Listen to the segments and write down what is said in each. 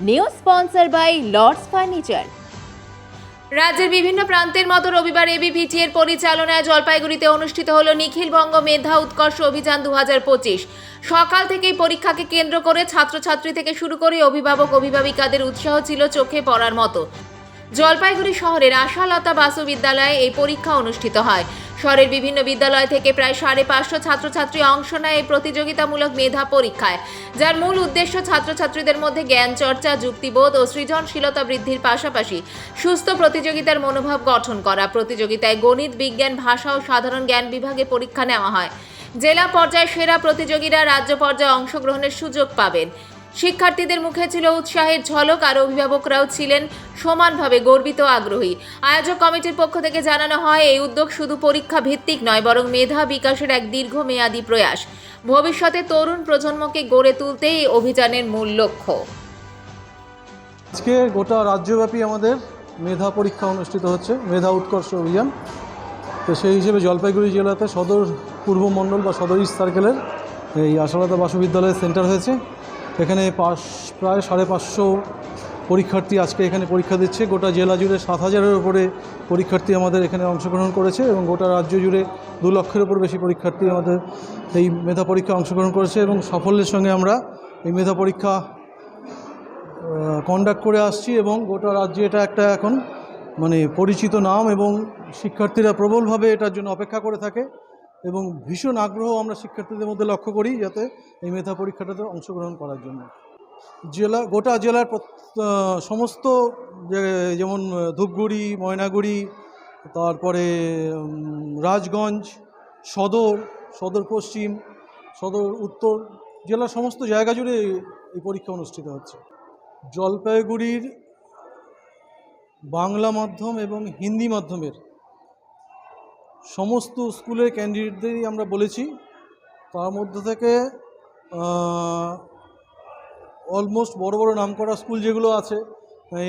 New sponsor by Lords furniture রাজ্যের বিভিন্ন প্রান্তের মতো রবিবার এবিভিটি এর পরিচালনায় জলপাইগুড়িতে অনুষ্ঠিত হলো নিখিলবঙ্গ মেধা উৎকর্ষ অভিযান দু হাজার পঁচিশ। সকাল থেকেই পরীক্ষাকে কেন্দ্র করে ছাত্রছাত্রী থেকে শুরু করে অভিভাবক অভিভাবিকাদের উৎসাহ ছিল চোখে পড়ার মতো। জলপাইগুড়ি শহরের আশালতা বাসু বিদ্যালয়ে এই পরীক্ষা অনুষ্ঠিত হয়। শহরের বিভিন্ন বিদ্যালয় থেকে প্রায় সাড়ে পাঁচশো ছাত্রছাত্রী অংশ নেয় এই প্রতিযোগিতামূলক মেধা পরীক্ষায়। যার মূল উদ্দেশ্য ছাত্রছাত্রীদের মধ্যে জ্ঞান চর্চা, যুক্তিবোধ ও সৃজনশীলতা বৃদ্ধির পাশাপাশি সুস্থ প্রতিযোগিতার মনোভাব গঠন করা। প্রতিযোগিতায় গণিত, বিজ্ঞান, ভাষা ও সাধারণ জ্ঞান বিভাগে পরীক্ষা নেওয়া হয়। জেলা পর্যায়ে সেরা প্রতিযোগীরা রাজ্য পর্যায়ে অংশগ্রহণের সুযোগ পাবেন। শিক্ষার্থীদের মুখে ছিল উৎসাহের ঝলক আর অভিভাবকরাও ছিলেন সমানভাবে গর্বিত আগ্রহী। আয়োজক কমিটির পক্ষ থেকে জানানো হয়, এই উদ্যোগ শুধু পরীক্ষা ভিত্তিক নয়, বরং মেধা বিকাশের এক দীর্ঘমেয়াদী প্রয়াস। ভবিষ্যতে তরুণ প্রজন্মকে গড়ে তুলতে এই অভিযানের মূল লক্ষ্য। আজকে গোটা রাজ্যব্যাপী আমাদের মেধা পরীক্ষা অনুষ্ঠিত হচ্ছে, মেধা উৎকর্ষ অভিযান। তো সেই হিসেবে জলপাইগুড়ি জেলাতে সদর পূর্ব মণ্ডল বা সদর ইস্ট সার্কেলের এই আশালতা বাসু বিদ্যালয়ের সেন্টার হয়েছে। এখানে পাঁচ, প্রায় সাড়ে পাঁচশো পরীক্ষার্থী আজকে এখানে পরীক্ষা দিচ্ছে। গোটা জেলা জুড়ে সাত হাজারের উপরে পরীক্ষার্থী আমাদের এখানে অংশগ্রহণ করেছে এবং গোটা রাজ্য জুড়ে দু লক্ষের উপর বেশি পরীক্ষার্থী আমাদের এই মেধা পরীক্ষা অংশগ্রহণ করেছে এবং সাফল্যের সঙ্গে আমরা এই মেধা পরীক্ষা কন্ডাক্ট করে আসছি এবং গোটা রাজ্যে এটা একটা এখন মানে পরিচিত নাম এবং শিক্ষার্থীরা প্রবলভাবে এটার জন্য অপেক্ষা করে থাকে। এবং ভীষণ আগ্রহ আমরা শিক্ষার্থীদের মধ্যে লক্ষ্য করি যাতে এই মেধা পরীক্ষাটাতে অংশগ্রহণ করার জন্য। জেলা, গোটা জেলার সমস্ত যেমন ধূপগুড়ি, ময়নাগুড়ি, তারপরে রাজগঞ্জ, সদর সদর পশ্চিম, সদর উত্তর, জেলার সমস্ত জায়গা জুড়ে এই- পরীক্ষা অনুষ্ঠিত হচ্ছে। জলপাইগুড়ির বাংলা মাধ্যম এবং হিন্দি মাধ্যমের সমস্ত স্কুলের ক্যান্ডিডেটদেরই আমরা বলেছি। তার মধ্যে থেকে অলমোস্ট বড় বড় নামকরা স্কুল যেগুলো আছে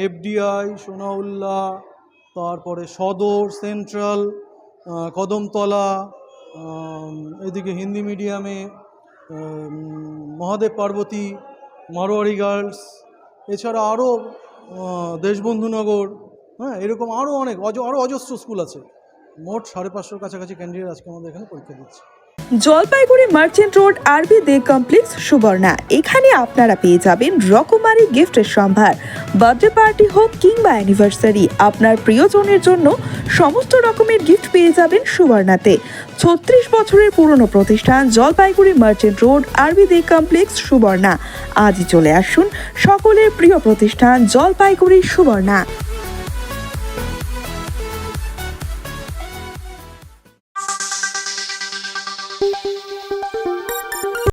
এফডিআই সোনাউল্লাহ তারপরে সদর, সেন্ট্রাল কদমতলা এদিকে হিন্দি মিডিয়ামে মহাদেব পার্বতী, মারোয়ারি গার্লস, এছাড়া আরও দেশবন্ধুনগর হ্যাঁ এরকম আরও অনেক, অজ, আরও অজস্র স্কুল আছে। মোট সাড়ে পাঁচশোর কাছাকাছি ক্যান্ডিডেট আজকে আমাদের এখানে পরীক্ষা দিচ্ছে। জলপাইগুড়ি মার্চেন্ট রোড, আরবি দে কমপ্লেক্স, সুবর্ণা। এখানে আপনারা পেয়ে যাবেন রকমারি গিফটের সম্ভার। বার্থডে পার্টি হোক কিংবা অ্যানিভার্সারি আপনার প্রিয়জনের জন্য সমস্ত রকমের গিফট পেয়ে যাবেন সুবর্ণাতে। ছত্রিশ বছরের পুরনো প্রতিষ্ঠান জলপাইগুড়ি মার্চেন্ট রোড, আরবি দে কমপ্লেক্স, সুবর্ণা। আজই চলে আসুন সকলের প্রিয় প্রতিষ্ঠান জলপাইগুড়ি, সুবর্ণা।